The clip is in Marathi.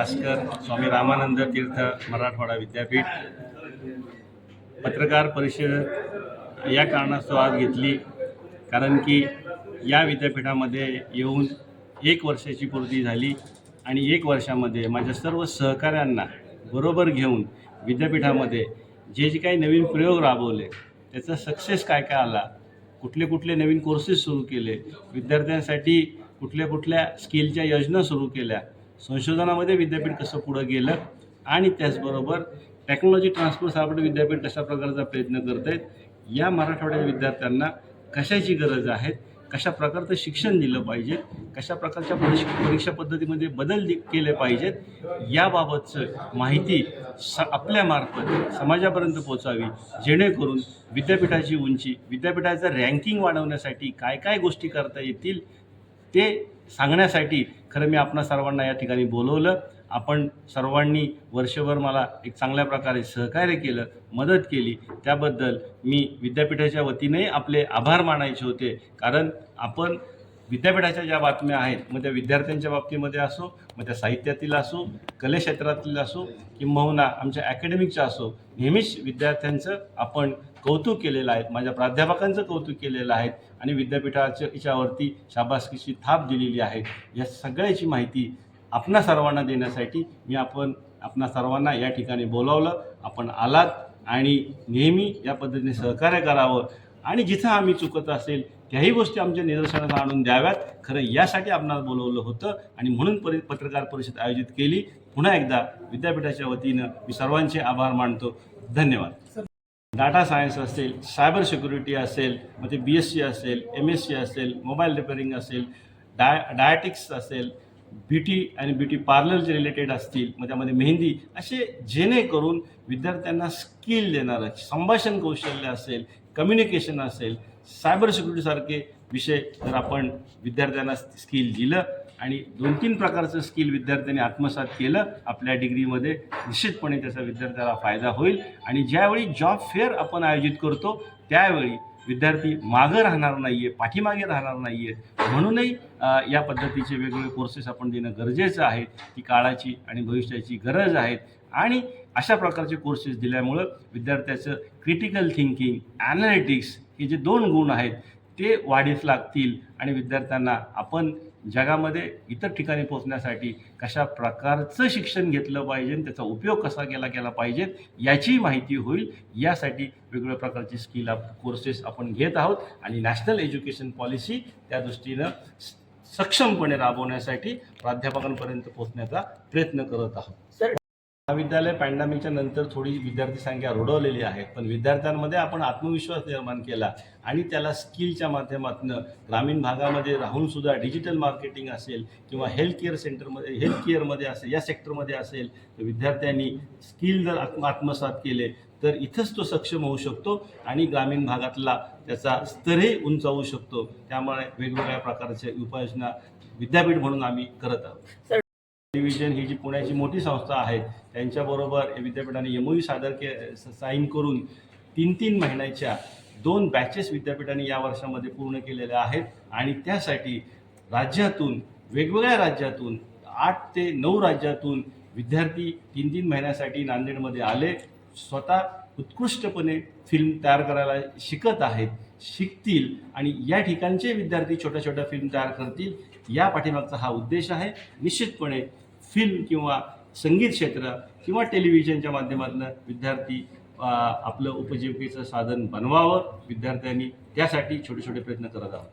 शासकर स्वामी रामानंद तीर्थ मराठवाडा विद्यापीठ. पत्रकार परिषद या कारणास्तव आज घेतली कारण की या विद्यापीठामध्ये येऊन एक वर्षाची पूर्ती झाली आणि एक वर्षामध्ये माझ्या सर्व सहकाऱ्यांना बरोबर घेऊन विद्यापीठामध्ये जे जे काही नवीन प्रयोग राबवले त्याचा सक्सेस काय काय आला कुठले कुठले नवीन कोर्सेस सुरू केले विद्यार्थ्यांसाठी कुठल्या कुठल्या स्किलच्या योजना सुरू केल्या संशोधनामध्ये विद्यापीठ कसं पुढं गेलं आणि त्याचबरोबर टेक्नॉलॉजी ट्रान्सफरसाठी विद्यापीठ कशा प्रकारचा प्रयत्न करत आहेत या मराठवाड्याच्या विद्यार्थ्यांना कशाची गरज आहे कशा प्रकारचं शिक्षण दिलं पाहिजे कशा प्रकारच्या परीक्षा परीक्षा पद्धतीमध्ये बदल दि- केले पाहिजेत याबाबतचं माहिती स आपल्यामार्फत समाजापर्यंत पोचावी जेणेकरून विद्यापीठाची उंची विद्यापीठाचं रँकिंग वाढवण्यासाठी काय काय गोष्टी करता येतील ते सांगण्यासाठी खरं मी आपणा सर्वांना या ठिकाणी बोलवलं. आपण सर्वांनी वर्षभर मला एक चांगल्या प्रकारे सहकार्य केलं मदत केली. त्याबद्दल मी विद्यापीठाच्या वतीने आपले आभार मानायचे होते. कारण आपण विद्यापीठाच्या ज्या बातम्या आहेत मग त्या विद्यार्थ्यांच्या बाबतीमध्ये असो मग त्या साहित्यातील असो कले क्षेत्रातील असो किंबहुना आमच्या अकॅडमिकच्या असो नेहमीच विद्यार्थ्यांचं आपण कौतुक केलेलं आहे. माझ्या प्राध्यापकांचं कौतुक केलेलं आहे आणि विद्यापीठाच्या याच्यावरती शाबासकीची थाप दिलेली आहे. या सगळ्याची माहिती आपणा सर्वांना देण्यासाठी मी आपण आपणा सर्वांना या ठिकाणी बोलावलं. आपण आलात आणि नेहमी या पद्धतीने सहकार्य करावं. आणि जिथं आम्ही चुकत असेल त्याही गोष्टी आमच्या निदर्शनास आणून द्याव्यात. खरं यासाठी आपणाला बोलवलं होतं आणि म्हणून परि पत्रकार परिषद आयोजित केली. पुन्हा एकदा विद्यापीठाच्या वतीनं मी सर्वांचे आभार मानतो. धन्यवाद. डाटा सायन्स असेल सायबर सिक्युरिटी असेल मग ते बी एस सी असेल एम एस सी असेल मोबाईल रिपेअरिंग असेल डाय डायटिक्स असेल ब्युटी आणि ब्युटी पार्लरचे रिलेटेड असतील मग त्यामध्ये मेहंदी असे जेणेकरून विद्यार्थ्यांना स्किल देणारं संभाषण कौशल्य असेल कम्युनिकेशन असेल सायबर सिक्युरिटीसारखे विषय जर आपण विद्यार्थ्यांना स्किल दिलं आणि दोन तीन प्रकारचं स्किल विद्यार्थ्यांनी आत्मसात केलं आपल्या डिग्रीमध्ये निश्चितपणे त्याचा विद्यार्थ्याला फायदा होईल. आणि ज्यावेळी जॉब फेअर आपण आयोजित करतो त्यावेळी विद्यार्थी मागं राहणार नाही आहे पाठीमागे राहणार नाही आहेत म्हणूनही या पद्धतीचे वेगवेगळे कोर्सेस आपण देणं गरजेचं आहे. ती काळाची आणि भविष्याची गरज आहे. आणि अशा प्रकारचे कोर्सेस दिल्यामुळं विद्यार्थ्याचं क्रिटिकल थिंकिंग ॲनालिटिक्स हे जे दोन गुण आहेत ते वाढीस लागतील आणि विद्यार्थ्यांना आपण जगामध्ये इतर ठिकाणी पोहोचण्यासाठी कशा प्रकारचं शिक्षण घेतलं पाहिजे त्याचा उपयोग कसा केला गेला पाहिजे याची माहिती होईल. यासाठी वेगवेगळ्या प्रकारचे स्किल अप कोर्सेस आपण घेत आहोत आणि नॅशनल एज्युकेशन पॉलिसी त्या दृष्टीनं स- सक्षमपणे राबवण्यासाठी प्राध्यापकांपर्यंत पोहोचण्याचा प्रयत्न करत आहोत. महाविद्यालय पॅन्डामिकच्या नंतर थोडी विद्यार्थी संख्या रुडवलेली आहे. पण विद्यार्थ्यांमध्ये आपण आत्मविश्वास निर्माण केला आणि त्याला स्किलच्या माध्यमातून ग्रामीण भागामध्ये राहूनसुद्धा डिजिटल मार्केटिंग असेल किंवा हेल्थ केअर सेंटरमध्ये हेल्थ केअरमध्ये असेल या सेक्टरमध्ये असेल तर विद्यार्थ्यांनी स्किल जर आत्म आत्मसात केले तर इथंच तो सक्षम होऊ शकतो आणि ग्रामीण भागातला त्याचा स्तरही उंचावू शकतो. त्यामुळे वेगवेगळ्या प्रकारच्या उपाययोजना विद्यापीठ म्हणून आम्ही करत आहोत. डिव्हिजन ही जी पुण्याची मोठी संस्था आहे त्यांच्याबरोबर विद्यापीठाने एमओयू सादर के साईन करून तीन तीन महिन्याच्या दोन बॅचेस विद्यापीठाने या वर्षामध्ये पूर्ण केलेल्या आहेत. आणि त्यासाठी राज्यातून वेगवेगळ्या राज्यातून आठ ते नऊ राज्यातून विद्यार्थी तीन तीन महिन्यासाठी नांदेडमध्ये आले. स्वतः उत्कृष्टपणे फिल्म तयार करायला शिकत आहेत शिकतील आणि या ठिकाणचे विद्यार्थी छोट्या छोट्या फिल्म तयार करतील या पाठीमागचा हा उद्देश आहे. निश्चितपणे फिल्म किंवा संगीत क्षेत्र किंवा टेलिव्हिजनच्या माध्यमातून विद्यार्थी आपलं उपजीविकेचं साधन बनवावं विद्यार्थ्यांनी त्यासाठी छोटे छोटे प्रयत्न करत आहोत.